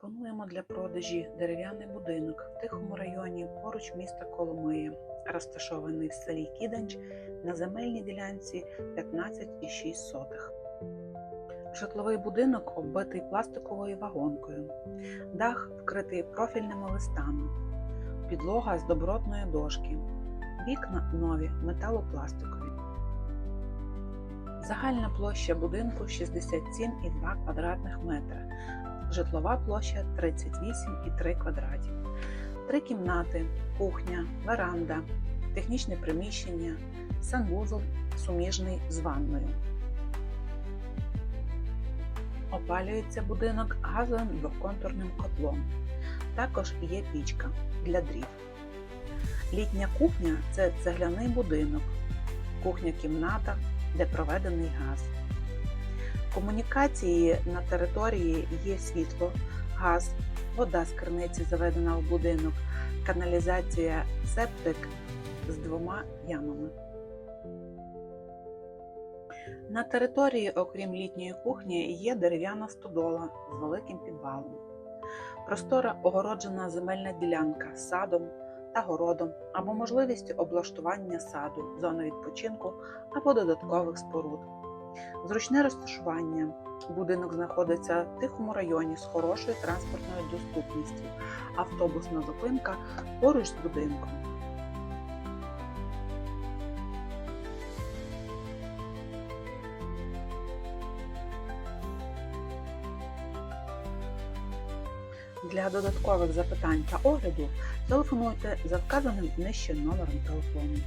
Пропонуємо для продажі дерев'яний будинок в тихому районі поруч міста Коломиї, розташований в селі Кіданч на земельній ділянці 15,6. Житловий будинок оббитий пластиковою вагонкою, дах вкритий профільними листами, підлога з добротної дошки, вікна нові металопластикові. Загальна площа будинку 67,2 квадратних метра, житлова площа 38,3 квадраті. Три кімнати, кухня, веранда, технічне приміщення, санвузол суміжний з ванною. Опалюється будинок газовим двоконтурним котлом. Також є пічка для дрів. Літня кухня це цегляний будинок, кухня-кімната, де проведений газ. Комунікації на території є світло, газ, вода з криниці заведена в будинок, каналізація, септик з двома ямами. На території, окрім літньої кухні, є дерев'яна стодола з великим підвалом. Простора огороджена земельна ділянка з садом та городом або можливістю облаштування саду, зони відпочинку або додаткових споруд. Зручне розташування. Будинок знаходиться в тихому районі з хорошою транспортною доступністю. Автобусна зупинка поруч з будинком. Для додаткових запитань та огляду телефонуйте за вказаним нижче номером телефону.